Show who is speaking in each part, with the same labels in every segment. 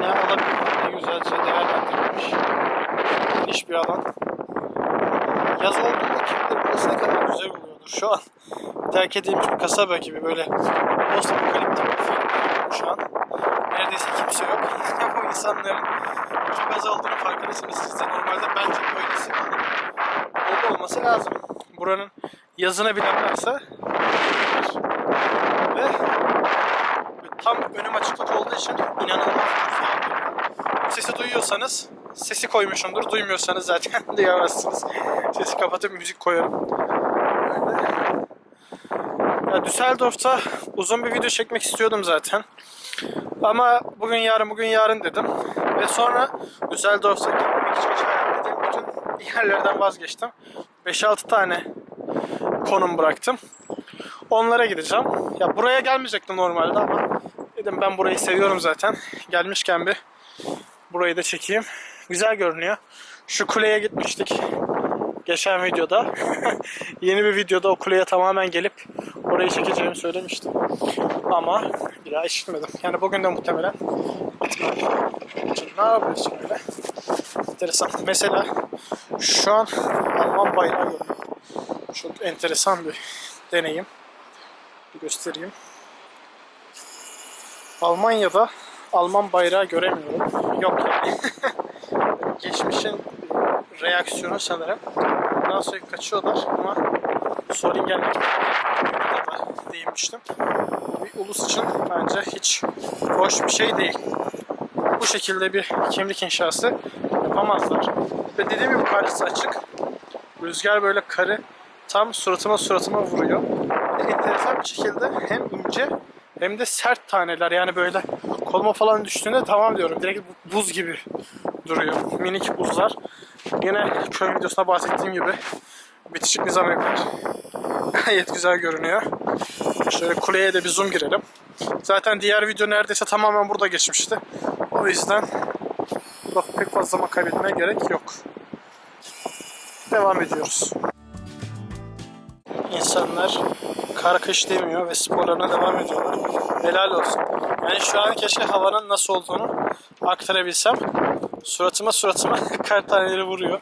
Speaker 1: Yine olabildiğince güzelce değerlendirilmiş. Geniş bir alan. Yaz olduğunda kim bilir burası ne kadar güzel oluyordur. Şu an terk edilmiş bir kasaba gibi böyle post apokaliptik bir film şu an. Neredeyse kimse yok. Bu insanların çok az olduğunu farkındasınız siz de. Normalde bence böylesi Orada olması lazım. Buranın yazını bilen varsa ve tam önüm açıklık olduğu için inanılmaz güzel. Sesi duyuyorsanız sesi koymuşumdur. Duymuyorsanız zaten duyamazsınız. Sesi kapatıp müzik koyarım. Ya Düsseldorf'ta uzun bir video çekmek istiyordum zaten. Ama bugün yarın bugün yarın dedim. Ve sonra Düsseldorf'a gitmek için işaretlediğim bütün yerlerden vazgeçtim. 5-6 tane konum bıraktım. Onlara gideceğim. Ya buraya gelmeyecektim normalde ama dedim ben burayı seviyorum zaten. Gelmişken bir burayı da çekeyim. Güzel görünüyor. Şu kuleye gitmiştik. Geçen videoda. Yeni bir videoda o kuleye tamamen gelip orayı çekeceğimi söylemiştim. Ama bir daha işitmedim. Yani bugün de muhtemelen ne yapıyoruz böyle? Enteresan. Mesela şu an Alman bayrağı. Çok enteresan bir deneyim. Bir göstereyim. Almanya'da Alman bayrağı göremiyorum. Yok yani. Geçmişin reaksiyonu sanırım. Bundan sonra kaçıyorlar ama sorun gelmek da değinmiştim. Bir ulus için bence hiç hoş bir şey değil. Bu şekilde bir kimlik inşası yapamazlar. Ve dediğim gibi karşısı açık. Rüzgar böyle karı tam suratıma suratıma vuruyor. Enteresan bir şekilde hem ince hem de sert taneler yani böyle koluma falan düştüğünde tamam diyorum direkt buz gibi duruyor. Minik buzlar. Yine köy videosunda bahsettiğim gibi bitişik nizam evler. Gayet güzel görünüyor. Şöyle kuleye de bir zoom girelim. Zaten diğer video neredeyse tamamen burada geçmişti. O yüzden burada pek fazla zaman kaybetmeye gerek yok. Devam ediyoruz. İnsanlar kar kış demiyor ve sporlarına devam ediyorlar. Helal olsun. Yani şu an keşke havanın nasıl olduğunu aktarabilsem. Suratıma suratıma kar taneleri vuruyor.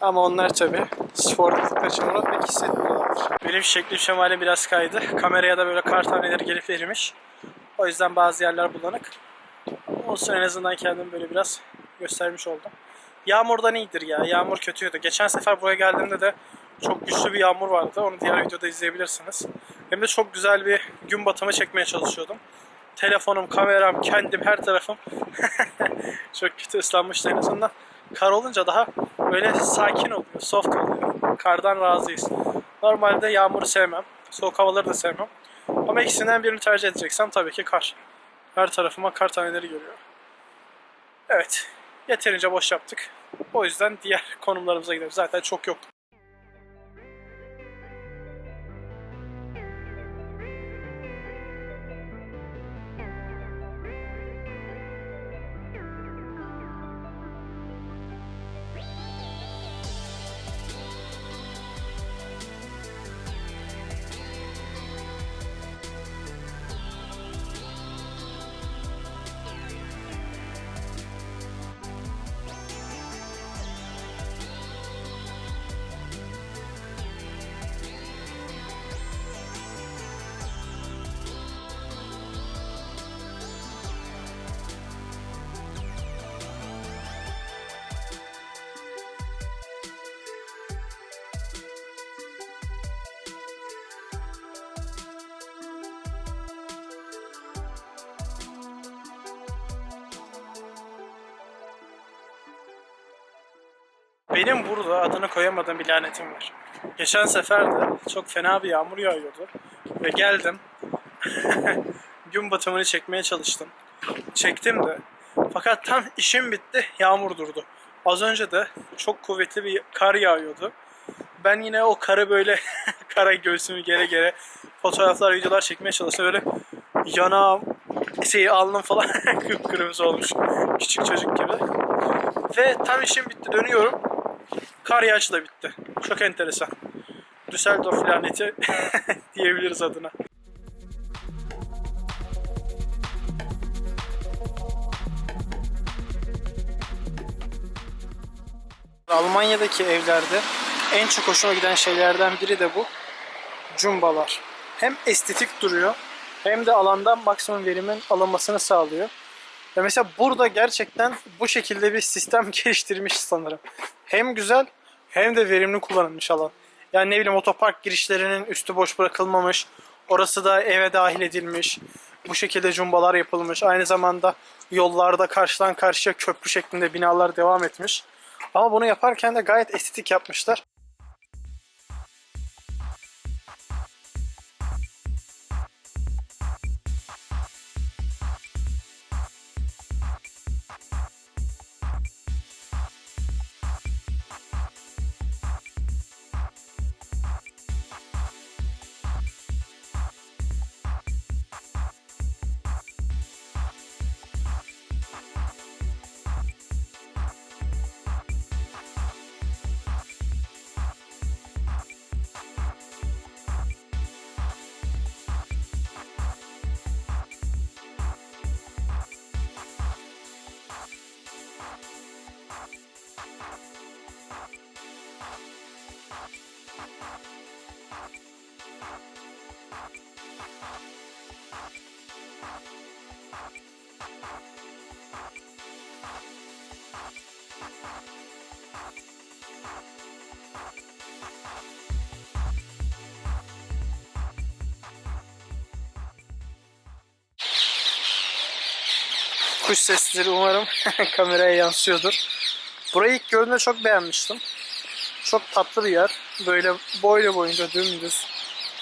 Speaker 1: Ama onlar tabi spor yaptıkları için onu pek hissetmiyorlar. Benim şeklim şemalim biraz kaydı. Kameraya da böyle kar taneleri gelip erimiş. O yüzden bazı yerler bulanık. Olsun en azından kendimi böyle biraz göstermiş oldum. Yağmurdan iyidir ya. Yağmur kötüydü. Geçen sefer buraya geldiğimde de çok güçlü bir yağmur vardı. Onu diğer videoda izleyebilirsiniz. Hem de çok güzel bir gün batımı çekmeye çalışıyordum. Telefonum, kameram, kendim, her tarafım çok kötü ıslanmıştı en azından. Kar olunca daha böyle sakin oluyor, soft oluyor. Kardan razıyız. Normalde yağmuru sevmem, soğuk havaları da sevmem. Ama ikisinden birini tercih edeceksem tabii ki kar. Her tarafıma kar taneleri geliyor. Evet, yeterince boş yaptık. O yüzden diğer konumlarımıza gidelim. Zaten çok yok. Benim burada adını koyamadığım bir lanetim var. Geçen sefer de çok fena bir yağmur yağıyordu. Ve geldim. Gün batımını çekmeye çalıştım. Çektim de. Fakat tam işim bitti, yağmur durdu. Az önce de çok kuvvetli bir kar yağıyordu. Ben yine o karı böyle kara göğsümü gere gere fotoğraflar, videolar çekmeye çalıştım. Böyle yanağım, şey alnım falan kıpkırmızı olmuş. Küçük çocuk gibi. Ve tam işim bitti dönüyorum. Kar yağışla bitti. Çok enteresan. Düsseldorf laneti diyebiliriz adına. Almanya'daki evlerde en çok hoşuma giden şeylerden biri de bu. Cumbalar. Hem estetik duruyor hem de alandan maksimum verimin alınmasını sağlıyor. Ve mesela burada gerçekten bu şekilde bir sistem geliştirmiş sanırım. Hem güzel hem de verimli kullanılmış alan. Yani ne bileyim otopark girişlerinin üstü boş bırakılmamış. Orası da eve dahil edilmiş. Bu şekilde cumbalar yapılmış. Aynı zamanda yollarda karşıdan karşıya köprü şeklinde binalar devam etmiş. Ama bunu yaparken de gayet estetik yapmışlar. Kuş sesleri umarım kameraya yansıyordur. Burayı ilk gördüğümde çok beğenmiştim. Çok tatlı bir yer. Böyle boylu boyunca dümdüz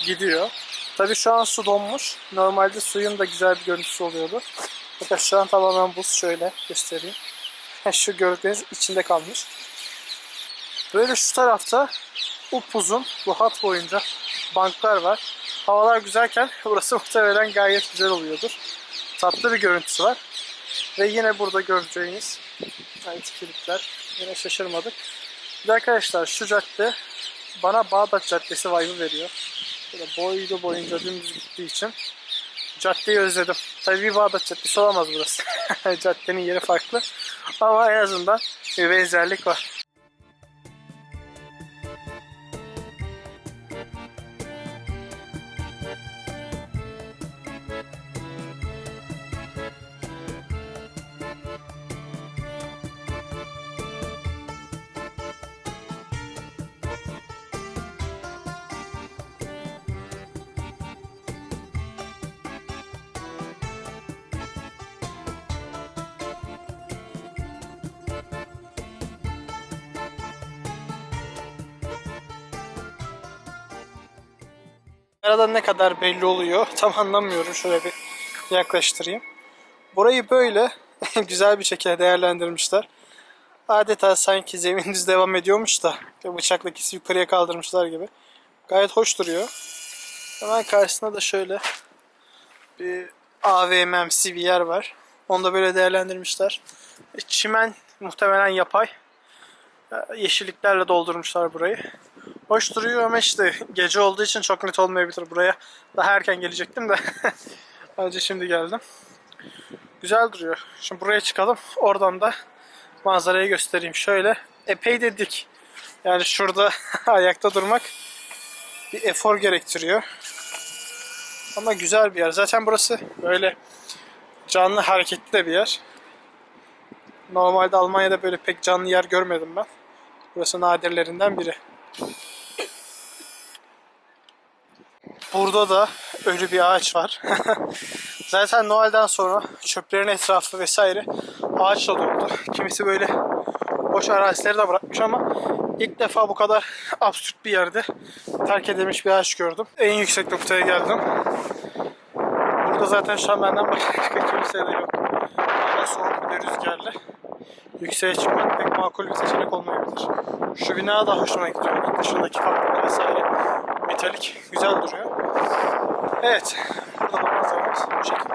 Speaker 1: gidiyor. Tabii şu an su donmuş. Normalde suyun da güzel bir görüntüsü oluyordu. Fakat şu an tamamen buz. Şöyle göstereyim. Şu gördüğünüz içinde kalmış. Böyle şu tarafta upuzun bu hat boyunca banklar var. Havalar güzelken burası muhtemelen gayet güzel oluyordur. Tatlı bir görüntüsü var. Ve yine burada göreceğiniz aynı kilitler. Yine şaşırmadık. Bir arkadaşlar şu cadde bana Bağdat Caddesi vibe'ı veriyor. Böyle boylu boyunca dümdüz gittiği için caddeyi özledim. Tabii bir Bağdat Caddesi olamaz burası. Caddenin yeri farklı. Ama en azından bir benzerlik var. Aradan ne kadar belli oluyor tam anlamıyorum. Şöyle bir yaklaştırayım. Burayı böyle güzel bir şekilde değerlendirmişler. Adeta sanki zemin düz devam ediyormuş da bıçakla ikisi yukarıya kaldırmışlar gibi. Gayet hoş duruyor. Hemen karşısında da şöyle bir AVM'msi bir yer var. Onu da böyle değerlendirmişler. Çimen muhtemelen yapay. Yeşilliklerle doldurmuşlar burayı. Hoş duruyor ama işte gece olduğu için çok net olmayabilir buraya. Daha erken gelecektim de. Sadece şimdi geldim. Güzel duruyor. Şimdi buraya çıkalım. Oradan da manzarayı göstereyim. Şöyle epey de dik. Yani şurada ayakta durmak bir efor gerektiriyor. Ama güzel bir yer. Zaten burası böyle canlı hareketli de bir yer. Normalde Almanya'da böyle pek canlı yer görmedim ben. Burası nadirlerinden biri. Burada da ölü bir ağaç var. Zaten Noel'den sonra çöplerin etrafı vesaire ağaçla doldu. Kimisi böyle boş arazileri de bırakmış ama ilk defa bu kadar absürt bir yerde terk edilmiş bir ağaç gördüm. En yüksek noktaya geldim. Burada zaten şu an benden başka kimse de yok. Hava soğuk bir rüzgarlı. Yükseğe çıkmak pek makul bir seçenek olmayabilir. Şu bina da hoşuma gidiyor. Dışındaki kaplı vesaire metalik güzel duruyor. Evet. Burada da manzaramız bu şekilde.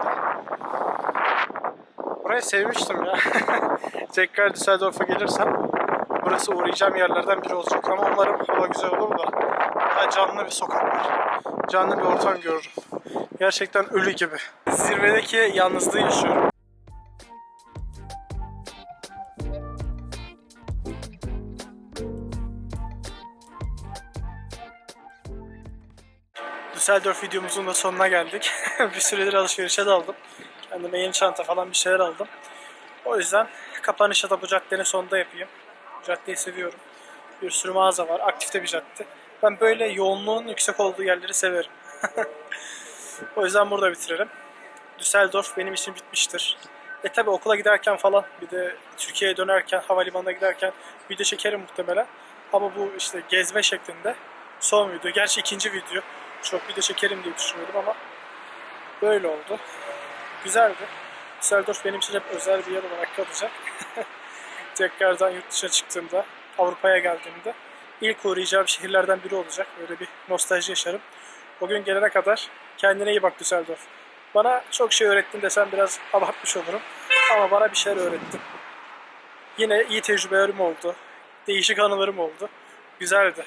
Speaker 1: Burayı sevmiştim ya. Tekrar Düsseldorf'a gelirsem burası uğrayacağım yerlerden biri olacak ama umarım hava güzel olur da daha canlı bir sokak var. Canlı bir ortam görürüm. Gerçekten ölü gibi. Zirvedeki yalnızlığı yaşıyorum. Düsseldorf videomuzun da sonuna geldik. bir süredir alışverişe daldım. Kendime yeni çanta falan bir şeyler aldım. O yüzden kapanışı da bu caddenin sonunda yapayım. Bu caddeyi seviyorum. Bir sürü mağaza var. Aktifte bir cadde. Ben böyle yoğunluğun yüksek olduğu yerleri severim. o yüzden burada bitirelim. Düsseldorf benim için bitmiştir. E tabi okula giderken falan bir de Türkiye'ye dönerken havalimanına giderken video çekerim muhtemelen. Ama bu işte gezme şeklinde son video. Gerçi ikinci video. Çok video çekerim diye düşünüyordum ama böyle oldu. Güzeldi. Düsseldorf benim için hep özel bir yer olarak kalacak. Tekrardan yurt dışına çıktığımda, Avrupa'ya geldiğimde ilk uğrayacağım şehirlerden biri olacak. Böyle bir nostalji yaşarım. O gün gelene kadar kendine iyi bak Düsseldorf. Bana çok şey öğrettin desem biraz abartmış olurum. Ama bana bir şeyler öğrettin. Yine iyi tecrübelerim oldu. Değişik anılarım oldu. Güzeldi.